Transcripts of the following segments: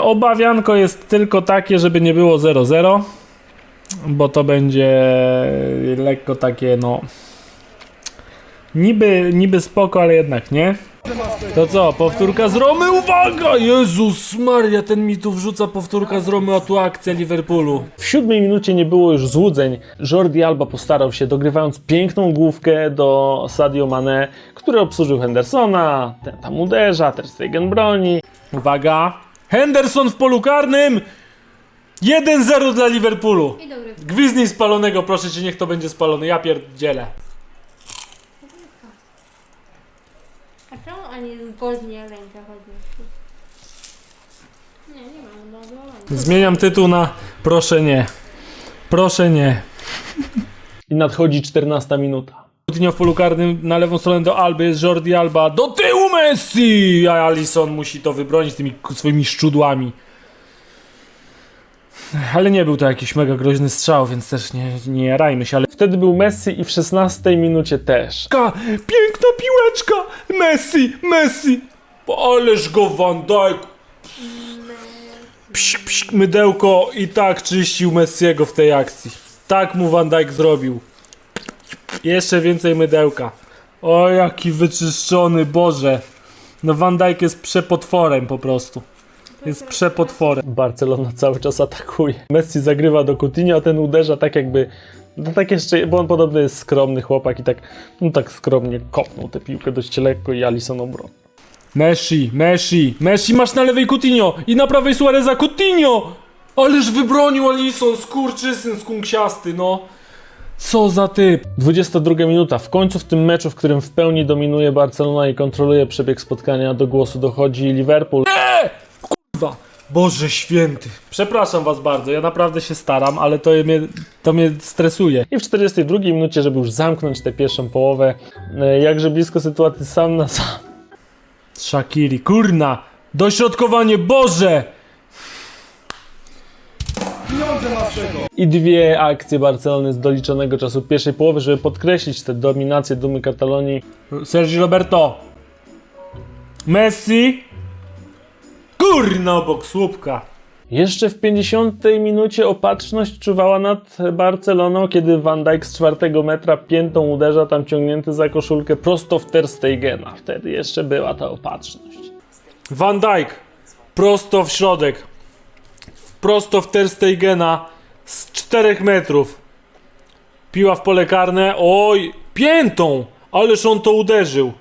Obawianko jest tylko takie, żeby nie było 0-0, bo to będzie lekko takie, no. Niby, niby spoko, ale jednak nie. To co, powtórka z Romy? Uwaga! Jezus Maria, ten mi tu wrzuca powtórka z Romy, a tu akcja Liverpoolu. W siódmej minucie nie było już złudzeń. Jordi Alba postarał się, dogrywając piękną główkę do Sadio Mane, który obsłużył Hendersona, ten tam uderza, Ter Stegen broni. Uwaga! Henderson w polu karnym! 1-0 dla Liverpoolu. I dobry. Gwizdnij spalonego, proszę cię, niech to będzie spalony. Ja pierdzielę. A czemu ani wolniej ręka chodzi? Nie, nie mam, no Zmieniam tytuł na Proszę nie. Proszę nie. I nadchodzi 14 minuta. Coutinho w polu karnym na lewą stronę do Alby jest Jordi Alba. Do tyłu Messi! A Alisson musi to wybronić tymi swoimi szczudłami. Ale nie był to jakiś mega groźny strzał, więc też nie, nie jarajmy się, ale... Wtedy był Messi i w 16 minucie też. Piękna piłeczka! Messi! Messi! Ależ go Van Dijk! Psik, psik, mydełko i tak czyścił Messiego w tej akcji. Tak mu Van Dijk zrobił. Jeszcze więcej mydełka. O, jaki wyczyszczony, Boże. No Van Dijk jest przepotworem po prostu. Jest przepotworem. Barcelona cały czas atakuje. Messi zagrywa do Coutinho, a ten uderza tak jakby... No tak jeszcze, bo on podobny jest skromny chłopak i tak, no tak skromnie kopnął tę piłkę dość lekko i Alisson obronił. Messi, Messi, Messi masz na lewej Coutinho i na prawej Suareza Coutinho! Ależ wybronił Alisson, skurczysyn skunksiasty, no. Co za typ. 22 minuta. W końcu w tym meczu, w którym w pełni dominuje Barcelona i kontroluje przebieg spotkania, do głosu dochodzi Liverpool. Nie! Kurwa! Boże święty. Przepraszam was bardzo, ja naprawdę się staram, ale to mnie, to mnie stresuje. I w 42 minucie, żeby już zamknąć tę pierwszą połowę, e, jakże blisko sytuacji sam na sam. Shakiri, kurna! Dośrodkowanie, Boże! I dwie akcje Barcelony z doliczonego czasu pierwszej połowy, żeby podkreślić tę dominację dumy Katalonii. Sergi Roberto. Messi. Kurna obok słupka. Jeszcze w 50 minucie opatrzność czuwała nad Barceloną, kiedy Van Dijk z czwartego metra piętą uderza tam ciągnięty za koszulkę prosto w Ter Stegena. Wtedy jeszcze była ta opatrzność. Van Dijk prosto w środek. Prosto w Ter Stegena z 4 metrów. Piła w pole karne. Oj, piętą! Ależ on to uderzył.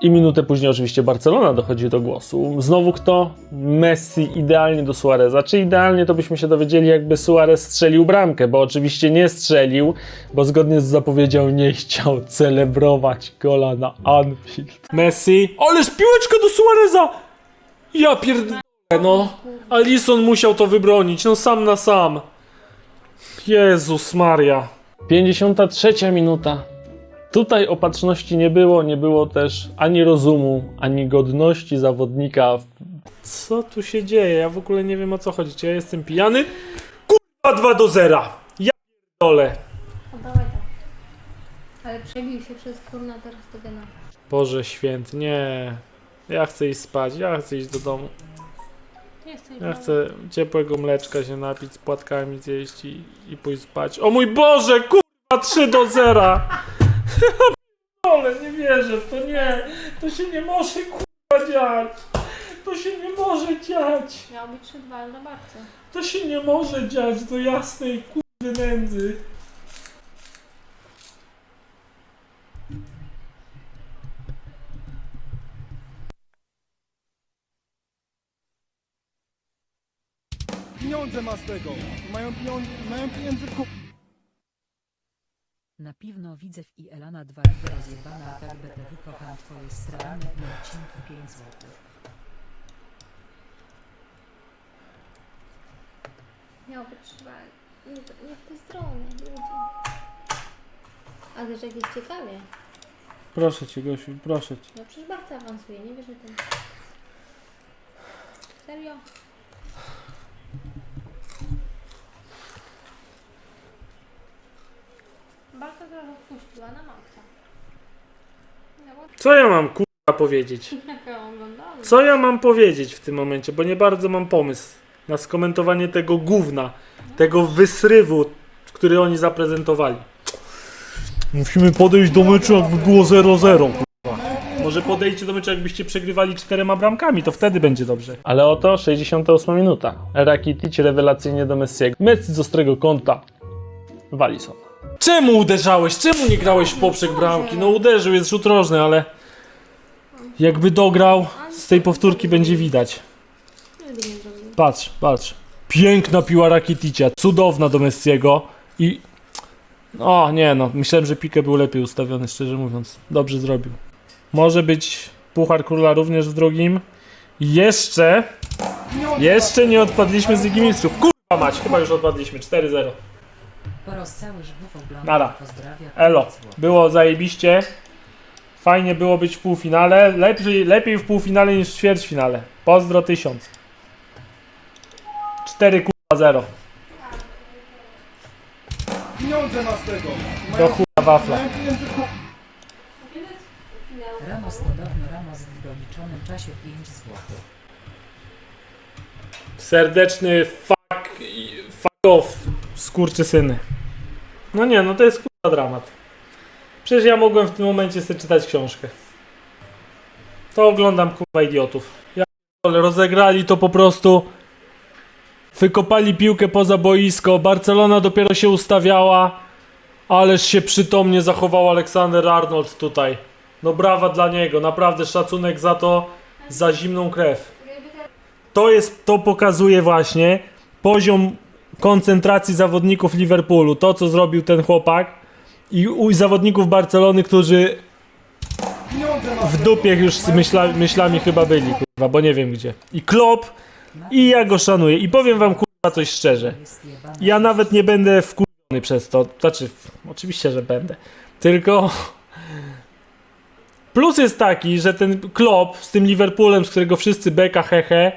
I minutę później oczywiście Barcelona dochodzi do głosu. Znowu kto? Messi idealnie do Suareza. Czy idealnie to byśmy się dowiedzieli, jakby Suarez strzelił bramkę, bo oczywiście nie strzelił, bo zgodnie z zapowiedzią nie chciał celebrować gola na Anfield. Messi. Ależ piłeczka do Suareza! Ja pierdolę, no. Alisson musiał to wybronić, no sam na sam. Jezus Maria. 53 minuta. Tutaj opatrzności nie było, nie było też ani rozumu, ani godności zawodnika. Co tu się dzieje? Ja w ogóle nie wiem o co chodzi. Czy ja jestem pijany? Kurwa 2 do 0. Ja pierdolę. Oddawaj tak. Ale przebił się przez kurna teraz tego na. Boże święty, nie. Ja chcę iść spać, ja chcę iść do domu. Nie jesteś Ja chcę ciepłego mleczka się napić, z płatkami zjeść i, i pójść spać. O mój Boże, kurwa 3 do 0. Ale nie wierzę w to, nie. To się nie może kurwa dziać. To się nie może dziać. Miał być 3-2, ale na babce. To się nie może dziać do jasnej kurwy nędzy. Pieniądze ma z tego. Mają pieniądze, mają pieniędzy w ku... Na piwno Widzew i Elana dwa razy rozjebana PRBTW kocham twoje strony i odcinki 5 zł. Miał być 3 Nie, nie w tę stronę, ludzie. A też jakieś ciekawie. Proszę cię, Gosiu, proszę cię. No przecież bardzo awansuje, nie wiesz, że ten... Serio? Trochę odpuściła na maksa. No bo Co ja mam kurwa powiedzieć? Co ja mam powiedzieć w tym momencie? Bo nie bardzo mam pomysł na skomentowanie tego gówna, tego wysrywu, który oni zaprezentowali. Musimy podejść do meczu, jakby było 0-0. kurwa. Może podejdźcie do meczu, jakbyście przegrywali czterema bramkami, to wtedy będzie dobrze. Ale oto 68 minuta. Rakitic rewelacyjnie do Messiego. Messi z ostrego kąta. Walison. Czemu uderzałeś? Czemu nie grałeś w poprzek bramki? No uderzył, jest rzut rożny, ale jakby dograł, z tej powtórki będzie widać. Patrz, patrz. Piękna piła Rakiticia, cudowna do Messiego i... O, nie no, myślałem, że Pique był lepiej ustawiony, szczerze mówiąc. Dobrze zrobił. Może być Puchar Króla również w drugim. Jeszcze... Jeszcze nie odpadliśmy z Ligi Mistrzów. Kurwa mać, chyba już odpadliśmy. 4-0. Po żywów oglądam. Nara. Pozdrawia. Elo, było zajebiście. Fajnie było być w półfinale. Lepiej, lepiej w półfinale niż w ćwierćfinale. Pozdro 1000. 4 kurwa 0. Pieniądze ma z tego. Do chuja wafla. Mają pieniędzy kup. Ramos podobno Ramos w doliczonym czasie 5 zł. Serdeczny fuck skurczysyny. No nie, no to jest kurwa dramat. Przecież ja mogłem w tym momencie sobie czytać książkę. To oglądam kurwa idiotów. Ja rozegrali to po prostu. Wykopali piłkę poza boisko. Barcelona dopiero się ustawiała. Ależ się przytomnie zachował Aleksander Arnold tutaj. No brawa dla niego, naprawdę szacunek za to, za zimną krew to jest, to pokazuje właśnie poziom koncentracji zawodników Liverpoolu. To, co zrobił ten chłopak i u zawodników Barcelony, którzy w dupie już z myśla, myślami chyba byli, bo nie wiem gdzie. I Klopp, i ja go szanuję. I powiem wam, kurwa, coś szczerze. Ja nawet nie będę wkurzony przez to. Znaczy, oczywiście, że będę. Tylko plus jest taki, że ten Klopp z tym Liverpoolem, z którego wszyscy beka hehe,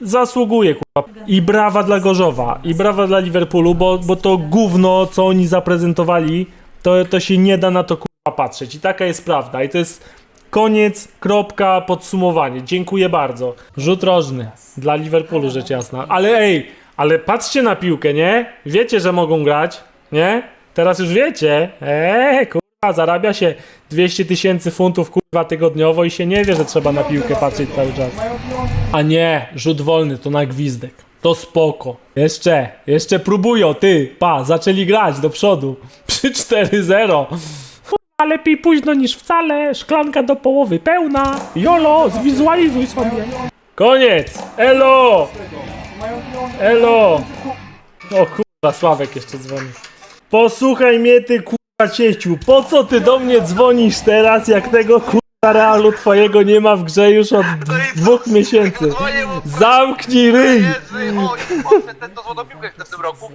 zasługuje, kurwa. I brawa dla Gorzowa, i brawa dla Liverpoolu, bo, bo to gówno, co oni zaprezentowali, to, to się nie da na to kurwa patrzeć. I taka jest prawda. I to jest koniec, kropka, podsumowanie. Dziękuję bardzo. Rzut rożny dla Liverpoolu, rzecz jasna. Ale ej, ale patrzcie na piłkę, nie? Wiecie, że mogą grać, nie? Teraz już wiecie. Eee, kurwa, zarabia się 200 tysięcy funtów, kurwa, tygodniowo i się nie wie, że trzeba na piłkę patrzeć cały czas. A nie, rzut wolny to na gwizdek. To spoko. Jeszcze, jeszcze próbują, ty, pa, zaczęli grać do przodu. Przy 4-0. Kurwa, lepiej późno niż wcale. Szklanka do połowy pełna. Jolo, zwizualizuj sobie. Koniec. Elo, elo. O kurwa, Sławek jeszcze dzwoni. Posłuchaj mnie, ty kurwa Po co ty do mnie dzwonisz teraz, jak tego kurwa realu twojego nie ma w grze już od dwóch miesięcy? Zamknij ryj! Ten do złotą piłkę w tym roku.